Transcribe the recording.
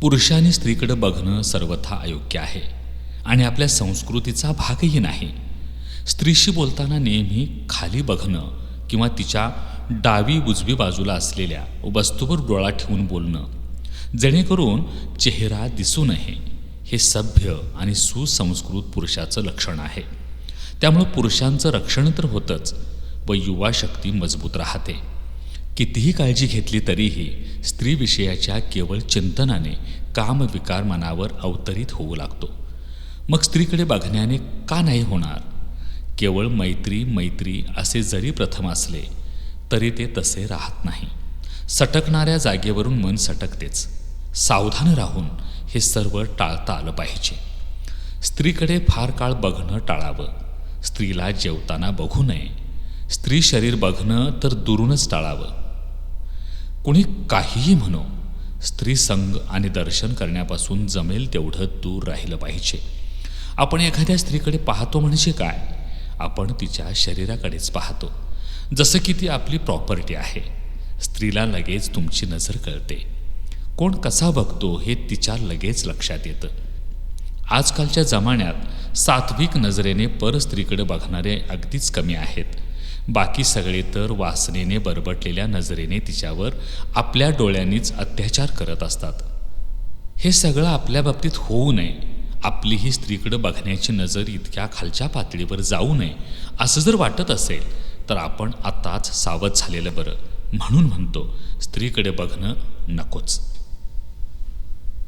पुरुषाने स्त्रीकडं बघणं सर्वथा अयोग्य आहे आणि आपल्या संस्कृतीचा भागही नाही. स्त्रीशी बोलताना नेहमी खाली बघणं किंवा तिच्या डावी उजवी बाजूला असलेल्या वस्तूवर डोळा ठेवून बोलणं जेणेकरून चेहरा दिसू नये हे सभ्य आणि सुसंस्कृत पुरुषाचं लक्षण आहे. त्यामुळं पुरुषांचं रक्षण तर होतंच व युवा शक्ती मजबूत राहते. कितीही काळजी घेतली तरीही स्त्रीविषयाच्या केवळ चिंतनाने कामविकार मनावर अवतरित होऊ लागतो. मग स्त्रीकडे बघण्याने का नाही होणार? केवळ मैत्री मैत्री असे जरी प्रथम असले तरी ते तसे राहत नाही. सटकणाऱ्या जागेवरून मन सटकतेच. सावधान राहून हे सर्व टाळता आलं पाहिजे. स्त्रीकडे फार काळ बघणं टाळावं. स्त्रीला जेवताना बघू नये. स्त्री शरीर बघणं तर दुरूनच टाळावं. कुणी काहीही म्हणो स्त्री संग आणि दर्शन करण्यापासून जमेल तेवढं दूर राहिलं पाहिजे. आपण एखाद्या स्त्रीकडे पाहतो म्हणजे काय? आपण तिच्या शरीराकडेच पाहतो. जसं की ती आपली प्रॉपर्टी आहे. स्त्रीला लगेच तुमची नजर कळते. कोण कसा बघतो हे तिच्या लगेच लक्षात येतं. आजकालच्या जमान्यात सात्विक नजरेने परस्त्रीकडे बघणारे अगदीच कमी आहेत. बाकी सगळे तर वासनेने बरबटलेल्या नजरेने तिच्यावर आपल्या डोळ्यांनीच अत्याचार करत असतात. हे सगळं आपल्या बाबतीत होऊ नये. आपलीही स्त्रीकडे बघण्याची नजर इतक्या खालच्या पातळीवर जाऊ नये असं जर वाटत असेल तर आपण आताच सावध झालेलं बरं. म्हणून म्हणतो स्त्रीकडे बघणं नकोच.